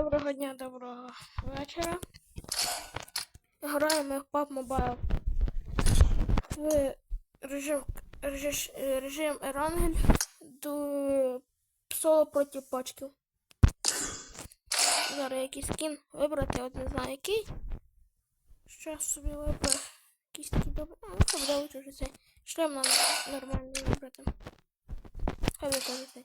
Доброго дня, доброго вечора. Граємо в PUBG Mobile в режим, режим, режим Ерангель до соло проти пачків. Зараз якийсь скін вибрати, от не знаю який. Щас собі вибрати. Якийсь такий добрий. А, ну лучше вже цей. Шлем нам нормальний вибрати. Хай буде теж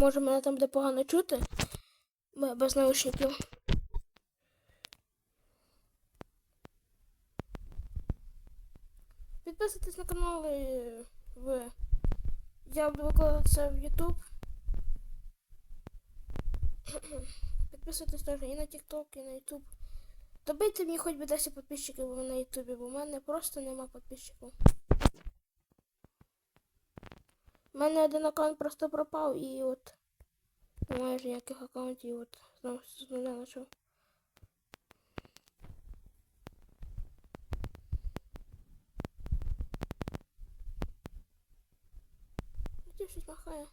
може мене там буде погано чути. Без наушників. Підписуйтесь на канал і в. Я буду викладати це в YouTube. Підписуйтесь теж і на TikTok, і на YouTube. Добийте мені хоч би 10 підписчиків на YouTube, бо в мене просто нема підписчиків. У мене один аккаунт просто пропав і от немає ж ніяких аккаунтів, і от знову з нуля почав. Де щось махає?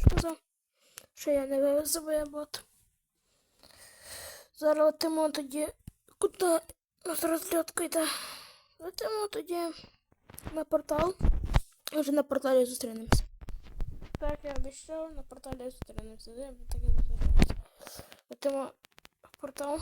Я ж казав, що я не вивезу, бо я бот. Зараз летимо тоді. Куди у нас розльотка йде? Летимо тоді на портал. Вже на порталі зустрінемося. Так, я обіцяв, на порталі зустрінемося. Де ми так і зустрінемося. Летимо в портал.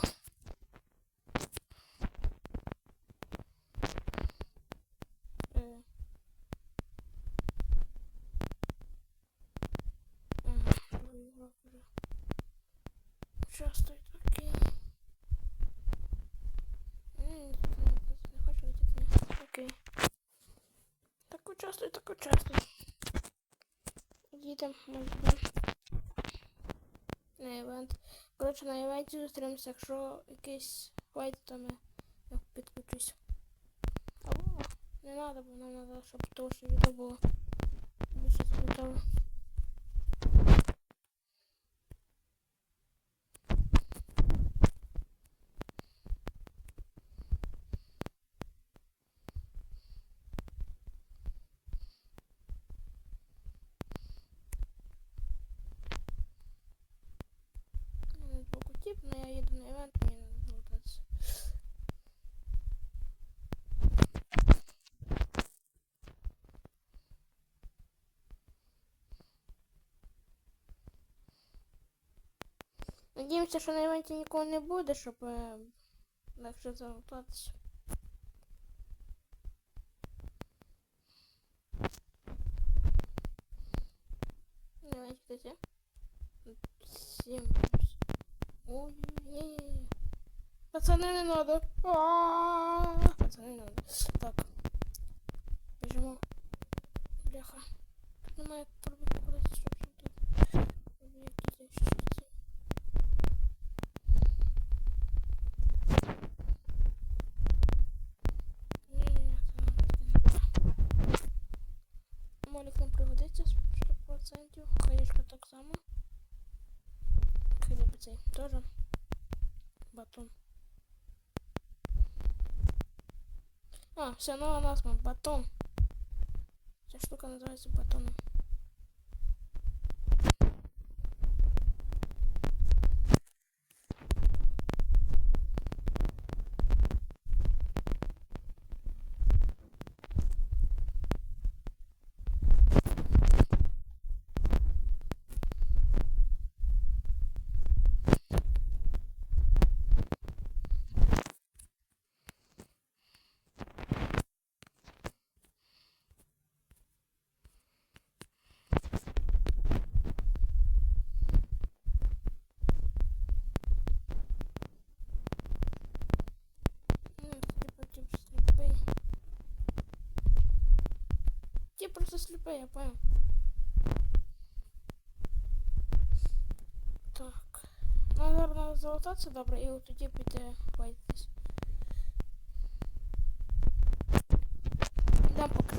Часто такий. М, Не не хочу летіти. Окей. Так участвуй, так участвуй. Їдемо, ми йдемо. На івент. Коротше, на івенті зустрінемося, якщо якийсь файт, то ми я підключусь. Або не треба, бо нам треба, щоб то, що відео було. Більше цікаво. Надіємося, що на івенті нікого не буде, щоб е, легше залутатися. Давайте, кстати. Семь. Ой, не, Пацаны, не надо. А-а-а. Пацаны, не надо. Так. Бежимо. Бляха. Тут немає пробити кудись, Цей теж. Батон. А, все, нова назва. Батон. Ця штука називається батоном. Те просто слепые, я понял. Так. Ну, наверное, залутаться добре, і от тоді піде файтись. Дам поки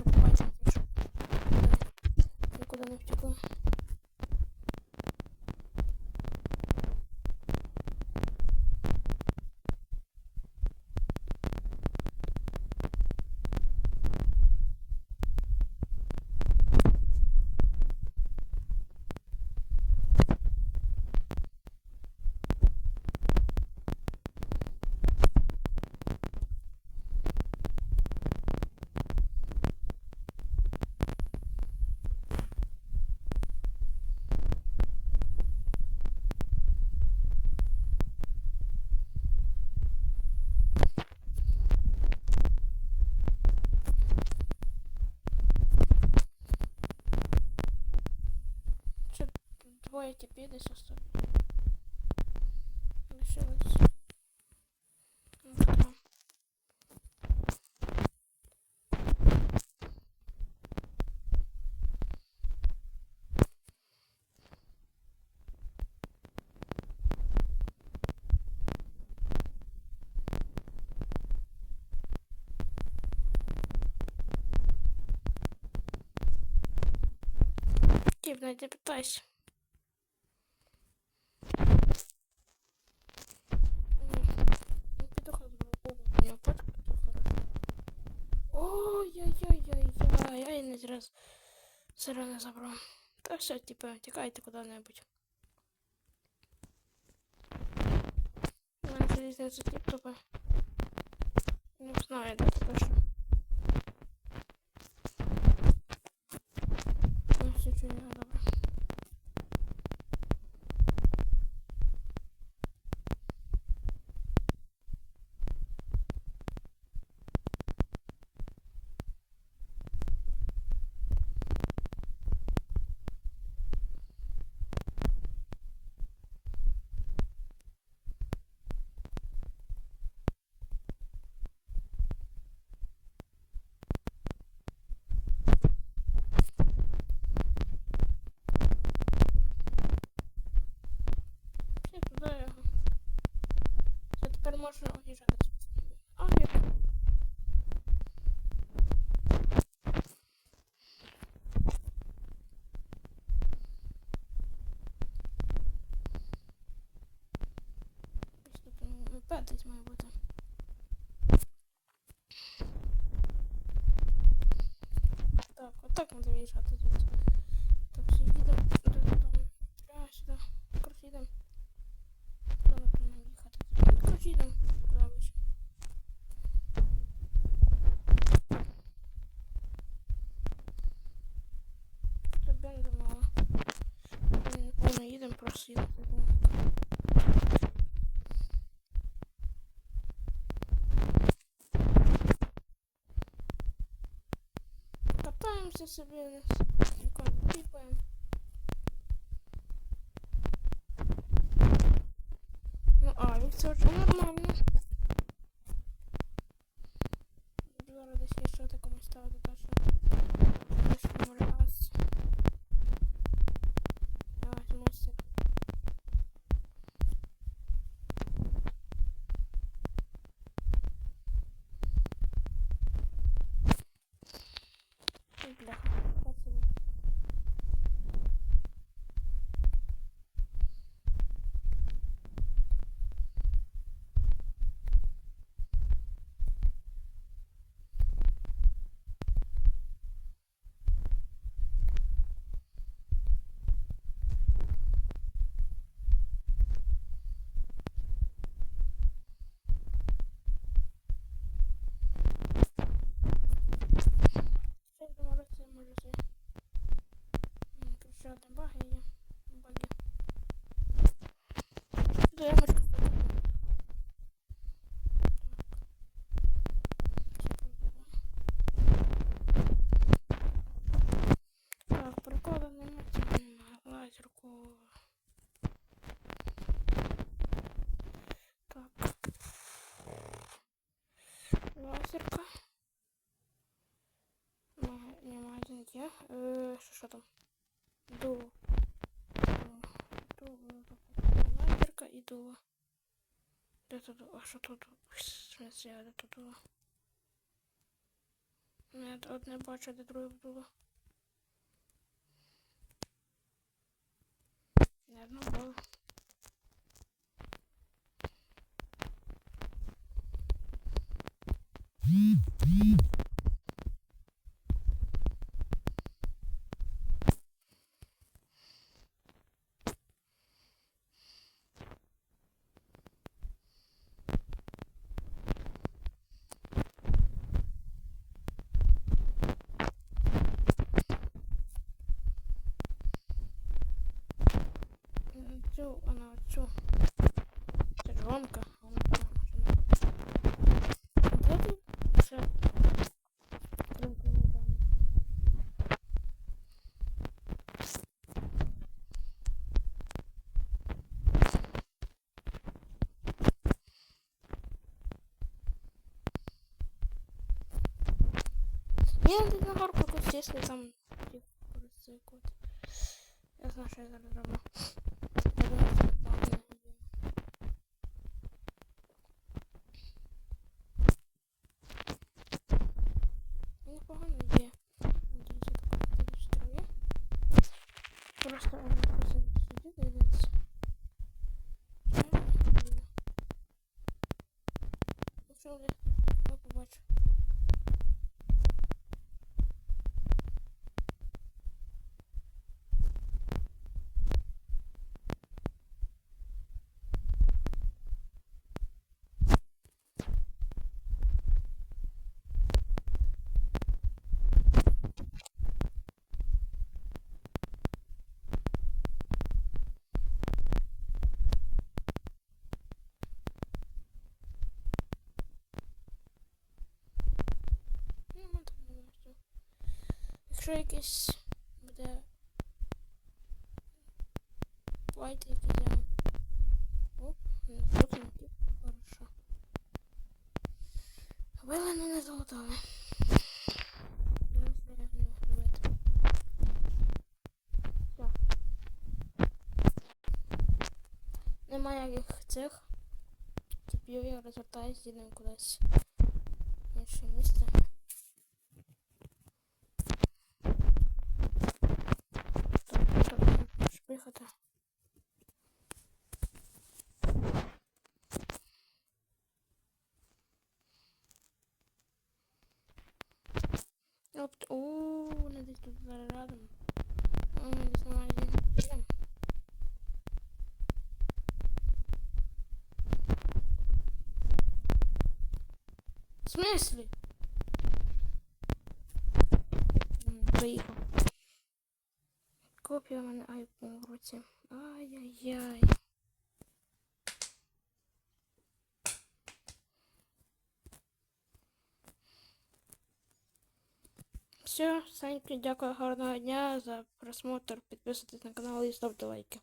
Двоє типів десь осталось. Лишилось. Тип, найди питайся. Ой-ой-ой-ой-ой, я не зря сирена забрал. Та все, типа, тікайте куди-небудь. У мене залізниця тип тупо. Не знаю, де точно. Ну, все чую, добре. Все туди його. Все, тепер можна уїжджати. А, ні. Ось тут ну, мопед десь має бути. Так, отак треба виїжджати звідси. психолог. Катаемся себе, клипаем. Ну, а, ну все же нормально. Там? Дуло. Дуло. Дуло. Лазерка і дуло. Де тут? дуло? А що тут? В смысле, а дуло? Ну, Я одне бачу, а де друге. Ні, ти на горку тут, якщо там ті пересикувати. Я знаю, що я зараз роблю. Я думаю, це погана ідея. Непогана Якщо якийсь буде файт якийсь я... Оп, не зрозумів. Хорошо. Вели, ну не золотали. Зараз я не робити. Все. Немає яких цих. Типів я розвертаюсь, їдемо кудись. в Інше місце. В смысле? М, Приїхав. Копія в мене айфон в руці. Ай-яй-яй. В Все, Саньки, дякую, гарного дня за просмотр. Підписуйтесь на канал і ставте лайки.